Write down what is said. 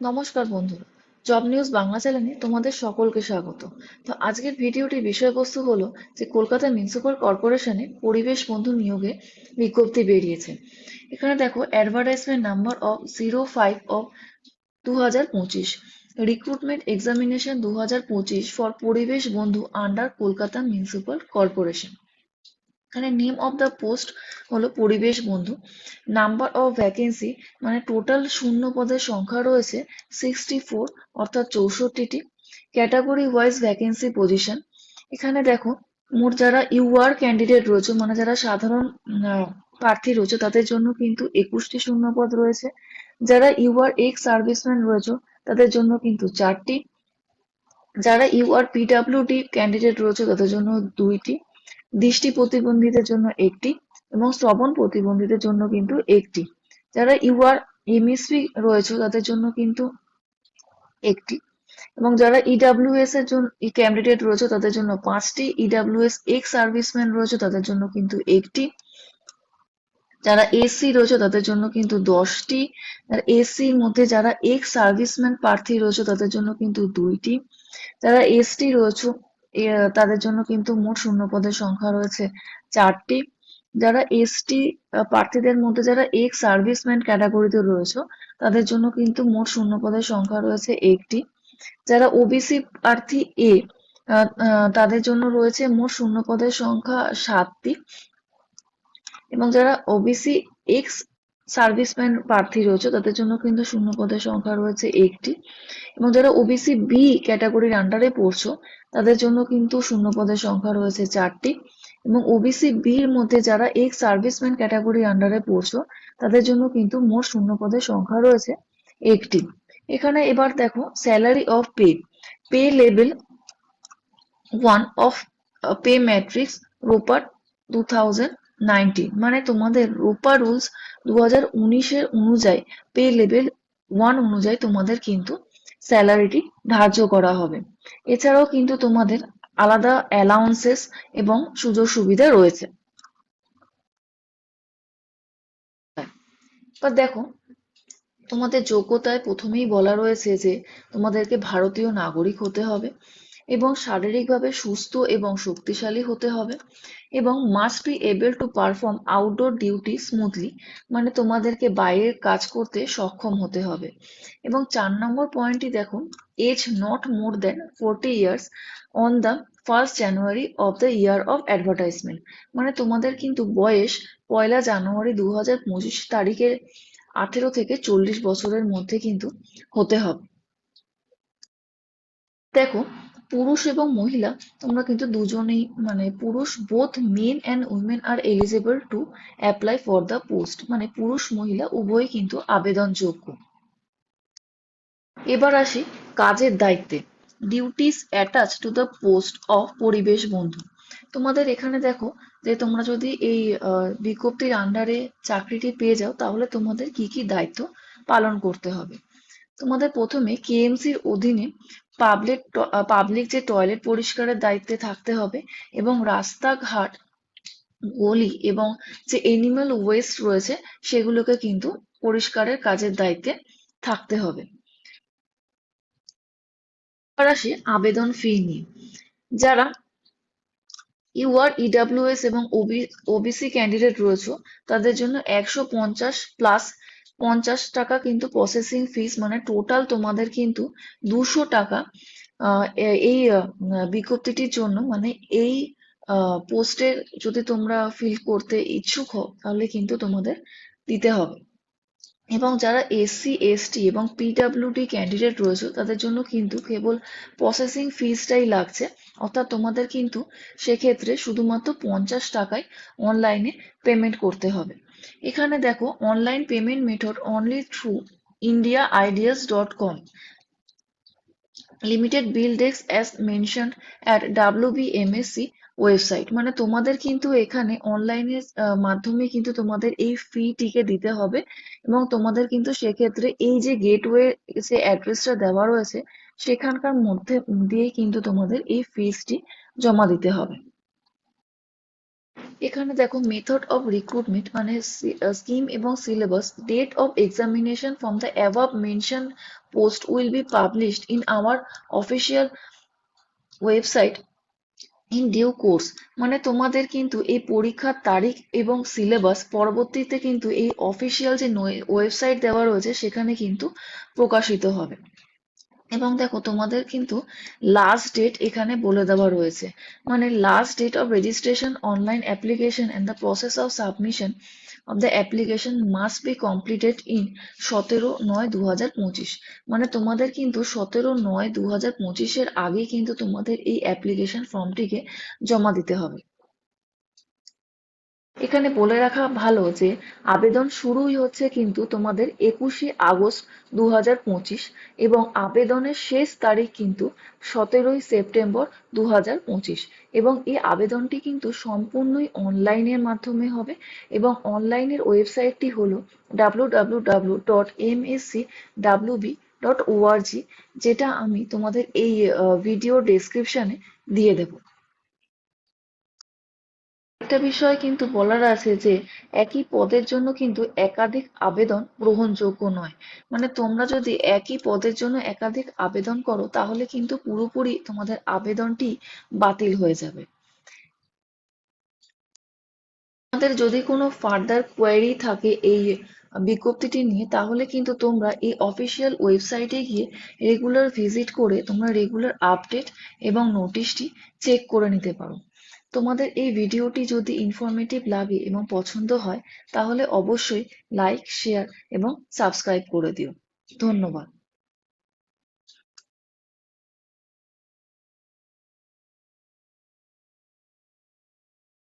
নমস্কার বন্ধুরা, job news Bangla চ্যানেলে তোমাদের সকলকে স্বাগত। তো আজকের ভিডিওটির বিষয়বস্তু হলো যে কলকাতা মিউনিসিপাল কর্পোরেশনে পরিবেশ বন্ধু নিয়োগে বিজ্ঞপ্তি বেরিয়েছে। এখানে দেখো advertisement number of zero five of দু হাজার পঁচিশ রিক্রুটমেন্ট এক্সামিনেশন দু হাজার পঁচিশ ফর পরিবেশ বন্ধু আন্ডার কলকাতা মিউনিসিপাল কর্পোরেশন। এখানে নেম অফ দ্য পোস্ট হলো পরিবেশ বন্ধু। নাম্বার অফ ভ্যাকেন্সি মানে টোটাল শূন্য পদের সংখ্যা রয়েছে সিক্সটি ফোর অর্থাৎ চৌষট্টিটি। ক্যাটাগরি ওয়াইজ ভ্যাকেন্সি পজিশন এখানে দেখো, মোট যারা ইউআর ক্যান্ডিডেট রয়েছে মানে যারা সাধারণ প্রার্থী রয়েছে, তাদের জন্য কিন্তু একুশটি শূন্য পদ রয়েছে। যারা ইউআর এক্স সার্ভিসম্যান রয়েছে, তাদের জন্য কিন্তু চারটি। যারা ইউআর পিডাব্লিউডি ক্যান্ডিডেট রয়েছে, তাদের জন্য দুইটি। দৃষ্টি প্রতিবন্ধীদের জন্য একটি এবং শ্রবণ প্রতিবন্ধীদের জন্য কিন্তু একটি। যারা ইউআর এমএসপি রয়েছে তাদের জন্য কিন্তু একটি এবং যারা ইডাব্লিউএস এর জন্য ক্যান্ডিডেট রয়েছে তাদের জন্য পাঁচটি। ইডাব্লিউএস এক্স সার্ভিসম্যান রয়েছে তাদের জন্য কিন্তু একটি। যারা এসসি রয়েছে তাদের জন্য কিন্তু দশটি। আর এসসির মধ্যে যারা এক্স সার্ভিসম্যান প্রার্থী রয়েছে তাদের জন্য কিন্তু দুইটি। যারা এসটি রয়েছে তাদের জন্য কিন্তু মোট শূন্য পদের সংখ্যা রয়েছে চারটি। যারা এসটি প্রার্থীদের মধ্যে যারা এক্স সার্ভিসম্যান ক্যাটাগরিতে রয়েছে, তাদের জন্য কিন্তু মোট শূন্য পদের সংখ্যা রয়েছে একটি। যারা ওবিসি প্রার্থী এ তাদের জন্য রয়েছে মোট শূন্য পদের সংখ্যা সাতটি। এবং যারা ওবিসি এক্স সার্ভিসম্যান প্রার্থী রয়েছে, তাদের জন্য কিন্তু শূন্য পদের সংখ্যা রয়েছে একটি। এবং যারা ওবিসি বি ক্যাটাগরির আন্ডারে পড়ছো, তাদের জন্য কিন্তু শূন্য পদের সংখ্যা রয়েছে চারটি। এবং ওবিসি বির মধ্যে যারা এক্স সার্ভিসম্যান ক্যাটাগরির আন্ডারে পড়ছো, তাদের জন্য কিন্তু মোট শূন্য পদের সংখ্যা রয়েছে একটি। এখানে এবার দেখো salary of pay pay level one of pay matrix Ropar two thousand nineteen মানে তোমাদের রোপা রুলস দু হাজার উনিশের অনুযায়ী পে লেভেল ওয়ান অনুযায়ী তোমাদের কিন্তু স্যালারিটি ধার্য করা হবে। এছাড়াও কিন্তু তোমাদের আলাদা অ্যালাউন্সেস এবং সুযোগ সুবিধা রয়েছে। দেখো, তোমাদের যোগ্যতায় প্রথমেই বলা রয়েছে যে তোমাদেরকে ভারতীয় নাগরিক হতে হবে এবং শারীরিকভাবে সুস্থ এবং শক্তিশালী হতে হবে। এবং must be able to perform outdoor duty smoothly মানে তোমাদেরকে বাইরের কাজ করতে সক্ষম হতে হবে। এবং চার নম্বর পয়েন্টটি দেখো age not more than forty years on the first January of the year of advertisement মানে তোমাদের কিন্তু বয়স পয়লা জানুয়ারি দু হাজার পঁচিশ তারিখের আঠেরো থেকে চল্লিশ বছরের মধ্যে কিন্তু হতে হবে। দেখো পুরুষ এবং মহিলা, তোমরা কিন্তু দুজনেই মানে পুরুষ both men and women are eligible to apply for the post মানে পুরুষ, মহিলা উভয়ই কিন্তু আবেদনযোগ্য। এবার আসি কাজের দায়িত্বে। Duties attach to the post of পরিবেশ বন্ধু। তোমাদের এখানে দেখো যে তোমরা যদি এই বিজ্ঞপ্তির আন্ডারে চাকরিটি পেয়ে যাও, তাহলে তোমাদের কি কি দায়িত্ব পালন করতে হবে। তোমাদের প্রথমে কেএমসির অধীনে পাবলিক পাবলিক যে টয়লেট পরিষ্কারের দায়িত্বে থাকতে হবে এবং রাস্তাঘাট, গলি এবং যে এনিম্যাল ওয়েস্ট রয়েছে সেগুলোকে কিন্তু পরিষ্কারের কাজের দায়িত্বে থাকতে হবে। এবার আসি আবেদন ফি নিয়ে। যারা ইউআর ইডাব্লিউএস এবং ওবিসি ক্যান্ডিডেট রয়েছে, তাদের জন্য একশো পঞ্চাশ প্লাস পঞ্চাশ টাকা কিন্তু প্রসেসিং ফিস মানে টোটাল তোমাদের কিন্তু দুশো টাকা এই বিজ্ঞপ্তিটির জন্য মানে এই পোস্টে যদি তোমরা ফিল করতে ইচ্ছুক হও, তাহলে কিন্তু তোমাদের দিতে হবে। এবং যারা এসসি এসটি এবং পিডাব্লিউডি ক্যান্ডিডেট রয়েছে, তাদের জন্য কিন্তু কেবল প্রসেসিং ফিজটাই লাগছে। অর্থাৎ তোমাদের কিন্তু সেক্ষেত্রে শুধুমাত্র পঞ্চাশ টাকায় অনলাইনে পেমেন্ট করতে হবে। এখানে দেখো online payment method only through India ideas dot com limited bill desk as mention at WBMSC website মানে তোমাদের কিন্তু এখানে অনলাইনের মাধ্যমে কিন্তু তোমাদের এই ফিটিকে দিতে হবে এবং তোমাদের কিন্তু সেক্ষেত্রে এই যে গেটওয়ে যে অ্যাড্রেসটা দেওয়া রয়েছে, সেখানকার মধ্যে দিয়েই কিন্তু তোমাদের এই ফিসটি জমা দিতে হবে। এখানে দেখো মেথড অফ রিক্রুটমেন্ট মানে স্কিম এবং syllabus date of examination from the above mention post will be published in our official website in due course মানে তোমাদের কিন্তু এই পরীক্ষার তারিখ এবং সিলেবাস পরবর্তীতে কিন্তু এই অফিসিয়াল যে ওয়েবসাইট দেওয়া রয়েছে সেখানে কিন্তু প্রকাশিত হবে। এবং দেখো তোমাদের কিন্তু লাস্ট ডেট এখানে বলে দেওয়া রয়েছে। মানে last date of registration online application and the process of submission of the application must be completed in সতেরো নয় দু হাজার পঁচিশ। মানে তোমাদের কিন্তু সতেরো নয় দু হাজার পঁচিশের আগে কিন্তু তোমাদের এই অ্যাপ্লিকেশন ফর্মটিকে জমা দিতে হবে। এখানে বলে রাখা ভালো যে, আবেদন শুরুই হচ্ছে কিন্তু তোমাদের একুশে আগস্ট দু এবং আবেদনের শেষ তারিখ কিন্তু সতেরোই সেপ্টেম্বর দু এবং এই আবেদনটি কিন্তু সম্পূর্ণই অনলাইনের মাধ্যমে হবে এবং অনলাইনের ওয়েবসাইটটি হলো ডাব্লু ডট এম ডট যেটা আমি তোমাদের এই ভিডিও ডেসক্রিপশনে দিয়ে দেবো। একটা বিষয় কিন্তু বলার আছে যে, একই পদের জন্য কিন্তু একাধিক আবেদন গ্রহণযোগ্য নয়। মানে তোমরা যদি একই পদের জন্য একাধিক আবেদন করো, তাহলে কিন্তু পুরোপুরি তোমাদের আবেদনটি বাতিল হয়ে যাবে। তোমাদের যদি কোনো ফার্দার কোয়েরি থাকে এই বিজ্ঞপ্তিটি নিয়ে, তাহলে কিন্তু তোমরা এই অফিসিয়াল ওয়েবসাইটে গিয়ে রেগুলার ভিজিট করে তোমরা রেগুলার আপডেট এবং নোটিশটি চেক করে নিতে পারো। তোমাদের এই ভিডিওটি যদি ইনফরমেটিভ লাগে এবং পছন্দ হয়, তাহলে অবশ্যই লাইক শেয়ার এবং সাবস্ক্রাইব করে দিও। ধন্যবাদ।